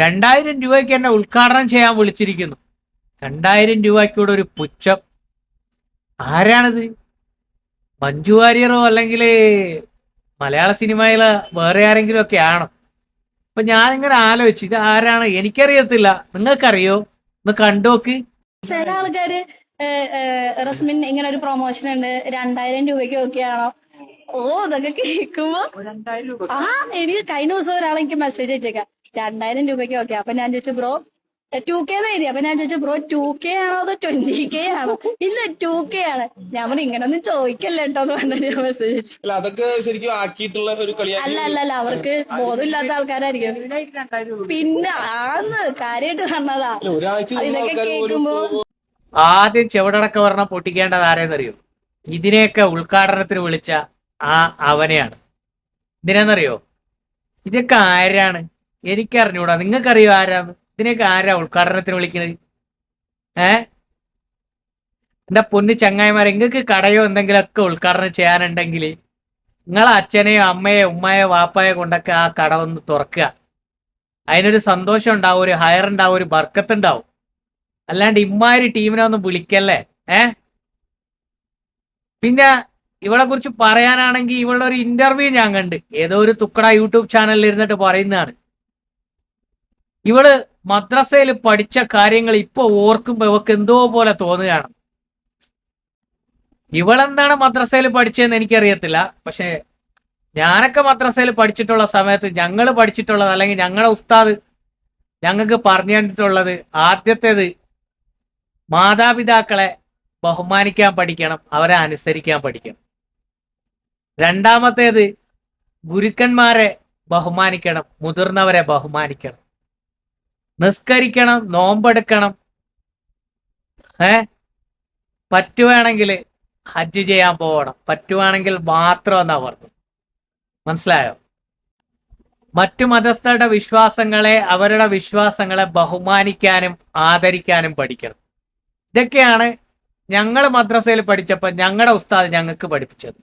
രണ്ടായിരം രൂപയ്ക്ക് എന്നെ ഉദ്ഘാടനം ചെയ്യാൻ വിളിച്ചിരിക്കുന്നു. രണ്ടായിരം രൂപയ്ക്കൂടെ ഒരു പുച്ഛം. ആരാണിത്? മഞ്ജു വാര്യറോ അല്ലെങ്കിൽ മലയാള സിനിമയിലെ വേറെ ആരെങ്കിലും ഒക്കെ ആണോ? അപ്പൊ ഇങ്ങനെ ആലോചിച്ചു ഇത് ആരാണ്? എനിക്കറിയത്തില്ല. നിങ്ങൾക്കറിയോ? ഒന്ന് കണ്ടോക്ക്. ചില ആൾക്കാര് റസ്മിൻ ഇങ്ങനെ ഒരു പ്രൊമോഷൻ ഉണ്ട്. രണ്ടായിരം രൂപയ്ക്ക് ഒക്കെയാണോ ഓ ഇതൊക്കെ കേൾക്കുമ്പോ ആ എനിക്ക് കഴിഞ്ഞ ദിവസം ഒരാൾ എനിക്ക് മെസ്സേജ് അയച്ചേക്കാം. രണ്ടായിരം രൂപയ്ക്ക് ഓക്കെ അപ്പൊ ഞാൻ ചോദിച്ചു ബ്രോ ടു കെ എഴുതി. അപ്പൊ ഞാൻ ചോദിച്ചു ബ്രോ ടു കെ ആണോ അതോ ട്വന്റി കെ ആണോ? ഇല്ല ടു കെ ആണ്. ഞാൻ പറഞ്ഞു ഇങ്ങനൊന്നും ചോദിക്കല്ലേ കേട്ടോ എന്ന് പറഞ്ഞു ഞാൻ മെസ്സേജ് അയച്ചു. അല്ല അതൊക്കെ ശരിക്കും ആക്കിയിട്ടുള്ള ഒരു കളിയാണ് അല്ല അല്ല അല്ല അവർക്ക് ബോധമില്ലാത്ത ആൾക്കാരായിരിക്കും. പിന്നെ ആന്ന് കാര്യമായിട്ട് കണ്ടതാ ഒരാഴ്ച ഇതൊക്കെ കേൾക്കുമ്പോ ആദ്യം ചെവിടടക്ക പറഞ്ഞ പൊട്ടിക്കേണ്ടത് ആരെന്നറിയോ? ഇതിനെയൊക്കെ ഉദ്ഘാടനത്തിന് വിളിച്ച ആ അവനെയാണ്. ഇതിനെന്നറിയോ? ഇതൊക്കെ ആരാണ്? എനിക്കറിഞ്ഞൂടാ. നിങ്ങൾക്കറിയോ ആരാന്ന് ഇതിനൊക്കെ ആരാ ഉദ്ഘാടനത്തിന് വിളിക്കുന്നത് ഏ? എന്റെ പൊന്നു ചങ്ങായിമാരെ നിങ്ങൾക്ക് കടയോ എന്തെങ്കിലുമൊക്കെ ഉദ്ഘാടനം ചെയ്യാനുണ്ടെങ്കിൽ നിങ്ങളെ അച്ഛനെയോ അമ്മയോ ഉമ്മയോ വാപ്പയോ കൊണ്ടൊക്കെ ആ കട ഒന്ന് തുറക്കുക. അതിനൊരു സന്തോഷം ഉണ്ടാവും ഒരു ഹയർ ഉണ്ടാവും ഒരു ബർക്കത്ത് ഉണ്ടാവും. അല്ലാണ്ട് ഇമ്മാതിരി ടീമിനെ ഒന്നും വിളിക്കല്ലേ? ഏ? പിന്നെ ഇവളെ കുറിച്ച് പറയാനാണെങ്കിൽ ഇവളുടെ ഒരു ഇന്റർവ്യൂ ഞാൻ കണ്ട്. ഏതോ ഒരു തുക്കട യൂട്യൂബ് ചാനലിൽ ഇരുന്നിട്ട് പറയുന്നതാണ്. ഇവൾ മദ്രസയിൽ പഠിച്ച കാര്യങ്ങൾ ഇപ്പൊ ഓർക്കുമ്പോ ഇവക്ക് എന്തോ പോലെ തോന്നുകയാണ്. ഇവളെന്താണ് മദ്രസയിൽ പഠിച്ചതെന്ന് എനിക്കറിയത്തില്ല. പക്ഷെ ഞാനൊക്കെ മദ്രസയിൽ പഠിച്ചിട്ടുള്ള സമയത്ത് ഞങ്ങൾ പഠിച്ചിട്ടുള്ളത് അല്ലെങ്കിൽ ഞങ്ങളുടെ ഉസ്താദ് ഞങ്ങൾക്ക് പറഞ്ഞു തന്നിട്ടുള്ളത് ആദ്യത്തേത് മാതാപിതാക്കളെ ബഹുമാനിക്കാൻ പഠിക്കണം അവരെ അനുസരിക്കാൻ പഠിക്കണം. രണ്ടാമത്തേത് ഗുരുക്കന്മാരെ ബഹുമാനിക്കണം മുതിർന്നവരെ ബഹുമാനിക്കണം. നിസ്കരിക്കണം നോമ്പെടുക്കണം. ഏ? പറ്റുവാണെങ്കിൽ ഹജ്ജ് ചെയ്യാൻ പോകണം പറ്റുവാണെങ്കിൽ മാത്രം എന്നാ പറഞ്ഞു? മനസ്സിലായോ? മറ്റു മതസ്ഥരുടെ വിശ്വാസങ്ങളെ അവരുടെ വിശ്വാസങ്ങളെ ബഹുമാനിക്കാനും ആദരിക്കാനും പഠിക്കണം. ഇതൊക്കെയാണ് ഞങ്ങൾ മദ്രസയിൽ പഠിച്ചപ്പോൾ ഞങ്ങളുടെ ഉസ്താദ് ഞങ്ങൾക്ക് പഠിപ്പിച്ചത്.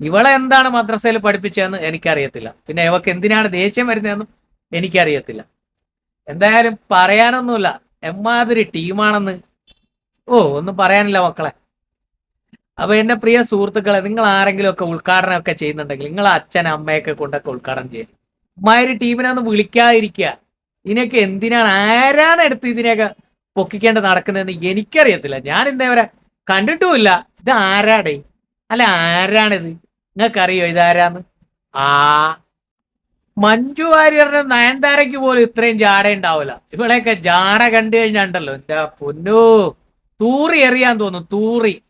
ഇവളെ എന്താണ് മദ്രസയിൽ പഠിപ്പിച്ചതെന്ന് എനിക്കറിയത്തില്ല. പിന്നെ ഇവക്ക് എന്തിനാണ് ദേഷ്യം വരുന്നതെന്നും എനിക്കറിയത്തില്ല. എന്തായാലും പറയാനൊന്നുമില്ല. എമ്മാതിരി ടീമാണെന്ന് ഓ ഒന്നും പറയാനില്ല മക്കളെ. അപ്പൊ എന്റെ പ്രിയ സുഹൃത്തുക്കളെ നിങ്ങൾ ആരെങ്കിലും ഒക്കെ ഉദ്ഘാടനം ഒക്കെ ചെയ്യുന്നുണ്ടെങ്കിൽ നിങ്ങൾ അച്ഛൻ അമ്മയൊക്കെ കൊണ്ടൊക്കെ ഉദ്ഘാടനം ചെയ്യുക ഉമ്മായൊരു ടീമിനെ ഒന്ന് വിളിക്കാതിരിക്കുക ഇതിനൊക്കെ എന്തിനാണ് ആരാണ് എടുത്ത് ഇതിനെയൊക്കെ പൊക്കിക്കേണ്ട നടക്കുന്നതെന്ന് എനിക്കറിയത്തില്ല. ഞാൻ ഇന്നേവരെ കണ്ടിട്ടുമില്ല. ഇത് ആരാടേ? അല്ല ആരാണിത്? നിങ്ങൾക്കറിയോ ഇതാരാന്ന്? ആ മഞ്ജു വാര്യറിന്റെ നയൻതാരയ്ക്ക് പോലും ഇത്രയും ജാട ഉണ്ടാവില്ല ഇവളെയൊക്കെ ജാട കണ്ടു കഴിഞ്ഞാണ്ടല്ലോ. എന്റെ പൊന്നു. തൂറി എറിയാൻ തോന്നും തൂറി.